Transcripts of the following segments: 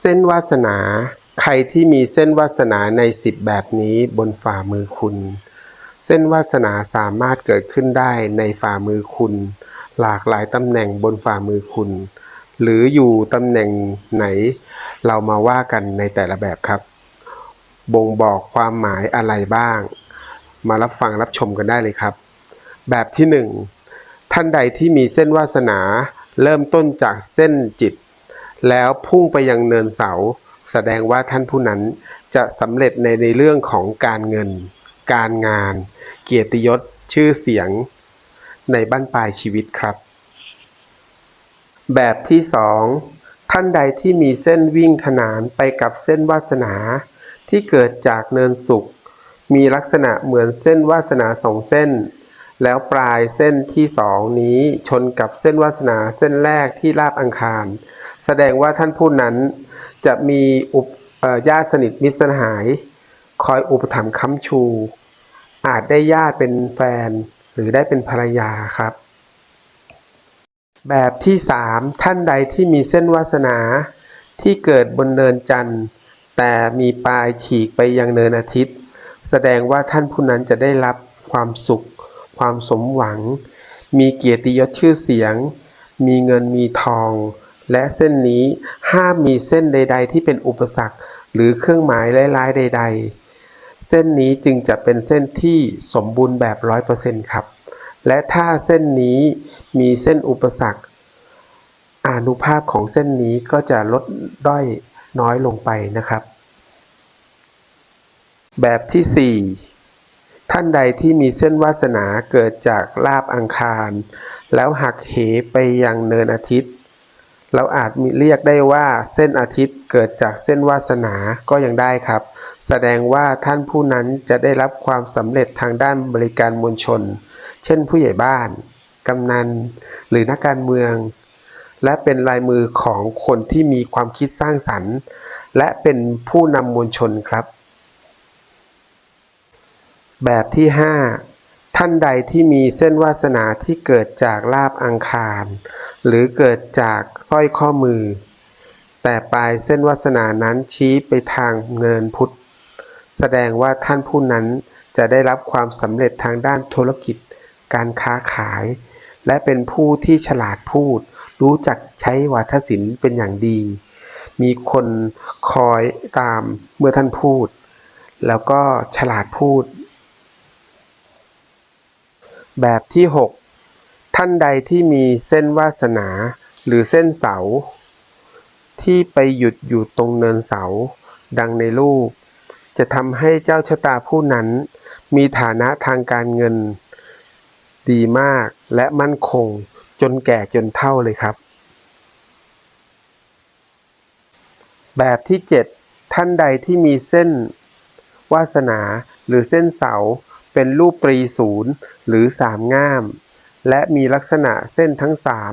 เส้นวาสนา ใครที่มีเส้นวาสนาในสิบแบบนี้บนฝ่ามือคุณ เส้นวาสนาสามารถเกิดขึ้นได้ในฝ่ามือคุณ หลากหลายตำแหน่งบนฝ่ามือคุณ หรืออยู่ตำแหน่งไหน เรามาว่ากันในแต่ละแบบครับ บ่งบอกความหมายอะไรบ้าง มารับฟังรับชมกันได้เลยครับ แบบที่หนึ่งท่านใดที่มีเส้นวาสนาเริ่มต้นจากเส้นจิต แล้วพุ่งไปยังเนินเสา แสดงว่าท่านผู้นั้นจะสำเร็จในในเรื่องของการเงิน การงาน เกียรติยศชื่อเสียง ในบั้นปลายชีวิตครับ แบบที่สองท่านใดที่มีเส้นวิ่งขนานไปกับเส้นวาสนา ที่เกิดจากเนินสุข มีลักษณะเหมือนเส้นวาสนาสองเส้น แล้วปลายเส้นที่สองนี้ชนกับเส้นวาสนาเส้นแรกที่ราบอังคาร แสดงว่าท่านผู้นั้นจะมีอุปเอ่อญาติสนิทมิตรสหาย คอยอุปถัมภ์ค้ำชู อาจได้ญาติเป็นแฟนหรือได้เป็นภรรยาครับ แบบที่สามท่านใดที่มีเส้นวาสนาที่เกิดบนเนินจันทร์แต่มีปลายฉีกไปยังเนินอาทิตย์ แสดงว่าท่านผู้นั้นจะได้รับความสุข ความสมหวัง มีเกียรติยศชื่อเสียง มีเงินมีทอง และเส้นนี้ห้ามมีเส้นใด ๆ ที่เป็นอุปสรรค หรือเครื่องหมายร้ายๆใด ๆ เส้นนี้จึงจะเป็นเส้นที่สมบูรณ์แบบร้อยเปอร์เซ็นต์ครับ และถ้าเส้นนี้มีเส้นอุปสรรคอนุภาพของเส้นนี้ก็จะลดด้อยน้อยลงไปนะครับ แบบที่ 4 ท่านใดที่มีเส้นวาสนาเกิดจากลาบอังคาร แล้วหักเหไปยังเนินอาทิตย์ เราอาจมีเรียกได้ว่าเส้นอาทิตย์เกิดจากเส้นวาสนาก็ยังได้ครับ แสดงว่าท่านผู้นั้นจะได้รับความสำเร็จทางด้านบริการมวลชน เช่นผู้ใหญ่บ้าน กำนัน หรือนักการเมือง และเป็นลายมือของคนที่มีความคิดสร้างสรรค์ และเป็นผู้นำมวลชนครับ แบบที่ 5ท่านใดที่มีเส้นวาสนาที่เกิดจากลาบอังคาร หรือเกิดจากสร้อยข้อมือ แต่ปลายเส้นวาสนานั้นชี้ไปทางเงินพุทธ แสดงว่าท่านผู้นั้นจะได้รับความสำเร็จทางด้านธุรกิจ การค้าขาย และเป็นผู้ที่ฉลาดพูด รู้จักใช้วาทศิลป์เป็นอย่างดี มีคนคอยตามเมื่อท่านพูด แล้วก็ฉลาดพูด แบบที่ 6 ท่านใดที่มีเส้นวาสนาหรือเส้นเสา ที่ไปหยุดอยู่ตรงเนินเสา ดังในรูป จะทำให้เจ้าชะตาผู้นั้น มีฐานะทางการเงิน ดีมากและมั่นคงจนแก่จนเฒ่าเลยครับ แบบที่ 7 ท่านใดที่มีเส้น วาสนาหรือเส้นเสาเป็นรูปตรีศูนย์หรือสามง่าม และมีลักษณะเส้นทั้งสาม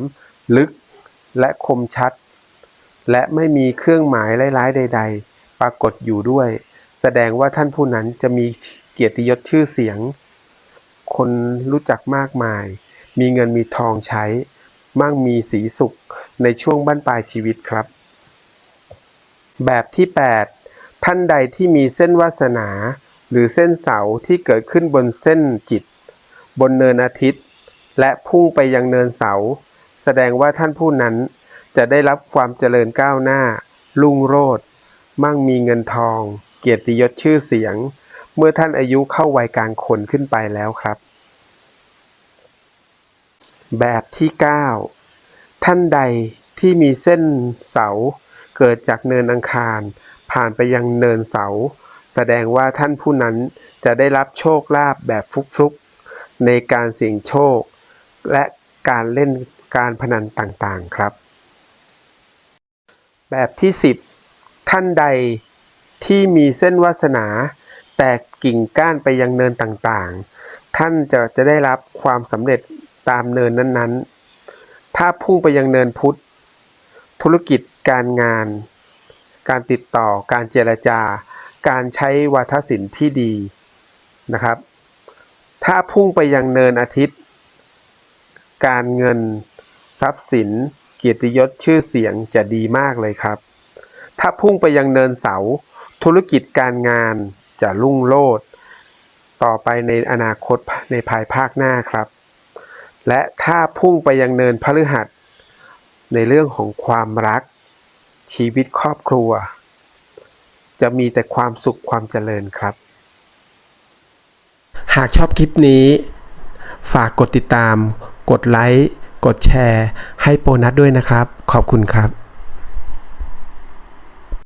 ลึกและคมชัด และไม่มีเครื่องหมายร้ายๆใด ๆ ปรากฏอยู่ด้วย แสดงว่าท่านผู้นั้นจะมีเกียรติยศชื่อเสียง คนรู้จักมากมาย มีเงินมีทองใช้ มั่งมีสีสุขในช่วงบั้นปลายชีวิตครับ แบบที่ 8 ท่านใดที่มีเส้นวาสนา หรือเส้นเสาที่เกิดขึ้นบนเส้นจิต บนเนินอาทิตย์ และพุ่งไปยังเนินเสา แสดงว่าท่านผู้นั้นจะได้รับความเจริญก้าวหน้า รุ่งโรจน์มั่งมีเงินทอง เกียรติยศชื่อเสียง เมื่อท่านอายุเข้าวัยกลางคนขึ้นไปแล้วครับ แบบที่ 9 ท่านใดที่มีเส้นเสา เกิดจากเนินอังคาร ผ่านไปยังเนินเสา แสดงว่าท่านผู้นั้นจะได้รับโชคลาภแบบฟุกๆในการเสี่ยงโชค และการเล่นการพนันต่างๆครับ แบบที่ 10 ท่านใดที่มีเส้นวาสนา แตกกิ่งก้านไปยังเนินต่างๆ ท่านจะจะได้รับความสำเร็จตามเนินนั้นๆ ถ้าพุ่งไปยังเนินพุทธ ธุรกิจการงาน การติดต่อการเจรจา การใช้วาทศิลป์ที่ดีนะครับ ถ้าพุ่งไปยังเนินอาทิตย์ การเงิน ทรัพย์สิน เกียรติยศชื่อเสียงจะดีมากเลยครับ ถ้าพุ่งไปยังเนินเสา ธุรกิจการงานจะรุ่งโรจน์ต่อไปในอนาคตในภายภาคหน้าครับ และถ้าพุ่งไปยังเนินพฤหัส ในเรื่องของความรัก ชีวิตครอบครัว จะมีแต่ความสุขความเจริญครับ หากชอบคลิปนี้ ฝากกดติดตาม กดไลค์ กดแชร์ ให้โปรนัสด้วยนะครับ ขอบคุณครับ